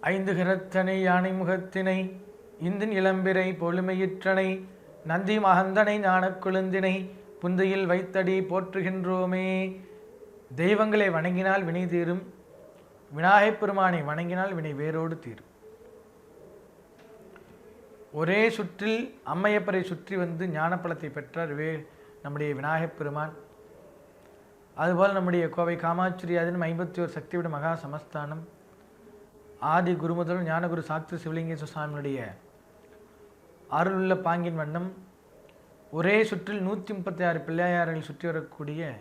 ஐந்து கிரத்தனை யானை முகத்தினை இந்தின் இளம்பிறை பொழுமையிற்றனை நந்தி மகந்தனை ஞானக்குழுந்தினை புந்தையில் வைத்தடி போற்றுகின்றோமே. தெய்வங்களை வணங்கினால் வினை தீரும் விநாயகப் பெருமானை வணங்கினால் வினை வேரோடு தீரும். ஒரே சுற்றில் அம்மையப்பரை சுற்றி வந்து ஞானப்பழத்தை பெற்றார் வே நம்முடைய விநாயகப் பெருமான். அதுபோல் நம்முடைய கோவை காமாட்சி ஐம்பத்தி ஒரு சக்திவிட மகா சமஸ்தானம் ஆதி குருமுதல் ஞானகுரு சாஸ்திர சிவலிங்கேஸ்வர சுவாமியுடைய அருளுள்ள பாங்கின் வண்ணம் ஒரே சுற்றில் நூற்றி முப்பத்தி ஆறு பிள்ளையார்கள் சுற்றி வரக்கூடிய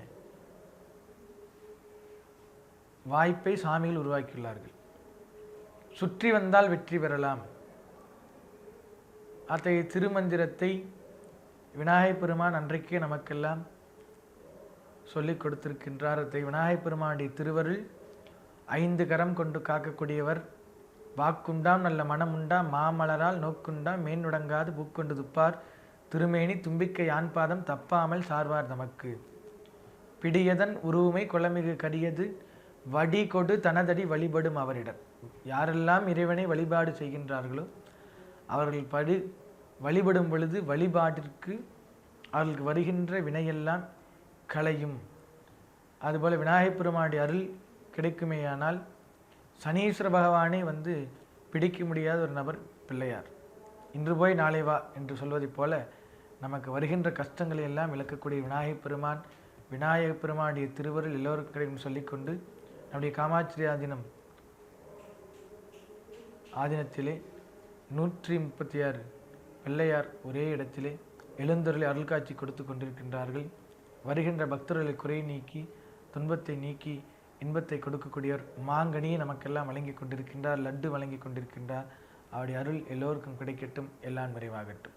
வாய்ப்பை சாமிகள் உருவாக்கியுள்ளார்கள். சுற்றி வந்தால் வெற்றி பெறலாம். அத்தகைய திருமந்திரத்தை விநாயகப் பெருமான் அன்றைக்கே நமக்கெல்லாம் சொல்லிக் கொடுத்திருக்கின்றார். அத்தகைய விநாயகப் பெருமானுடைய திருவருள் ஐந்து கரம் கொண்டு காக்கக்கூடியவர் வாக்குண்டாம் நல்ல மனம் உண்டாம் மாமலரால் நோக்குண்டாம் மேன்னுடங்காது பூக்கொண்டு துப்பார். திருமேனி தும்பிக்கை யான்பாதம் தப்பாமல் சார்வார் நமக்கு பிடியதன் உருவுமை குளமிகு கடியது வடி கொடு தனதடி வழிபடும் அவரிடம். யாரெல்லாம் இறைவனை வழிபாடு செய்கின்றார்களோ அவர்கள் படி வழிபடும் பொழுது வழிபாட்டிற்கு அவர்களுக்கு வருகின்ற வினையெல்லாம் களையும். அதுபோல் விநாயகப் பெருமானுடைய அருள் கிடைக்குமேயானால் சனீஸ்வர பகவானே வந்து பிடிக்க முடியாத ஒரு நபர் பிள்ளையார். இன்று போய் நாளை வா என்று சொல்வதைப் போல நமக்கு வருகின்ற கஷ்டங்களை எல்லாம் விளக்கக்கூடிய விநாயகப் பெருமான் விநாயகப் பெருமானுடைய திருவருள் எல்லோருக்கும் கிடைக்கும் சொல்லிக்கொண்டு நம்முடைய காமாட்சி ஆதீனம் ஆதீனத்திலே நூற்றி முப்பத்தி ஆறு பிள்ளையார் ஒரே இடத்திலே எழுந்தருளை அருள் காட்சி கொடுத்து கொண்டிருக்கின்றார்கள். வருகின்ற பக்தர்களை குறை நீக்கி துன்பத்தை நீக்கி இன்பத்தை கொடுக்கக்கூடியவர் மாங்கனியை நமக்கெல்லாம் வழங்கி கொண்டிருக்கின்றார் லட்டு வழங்கி கொண்டிருக்கின்றார். அவருடைய அருள் எல்லோருக்கும் கிடைக்கட்டும் எல்லாம் நிறைவாகட்டும்.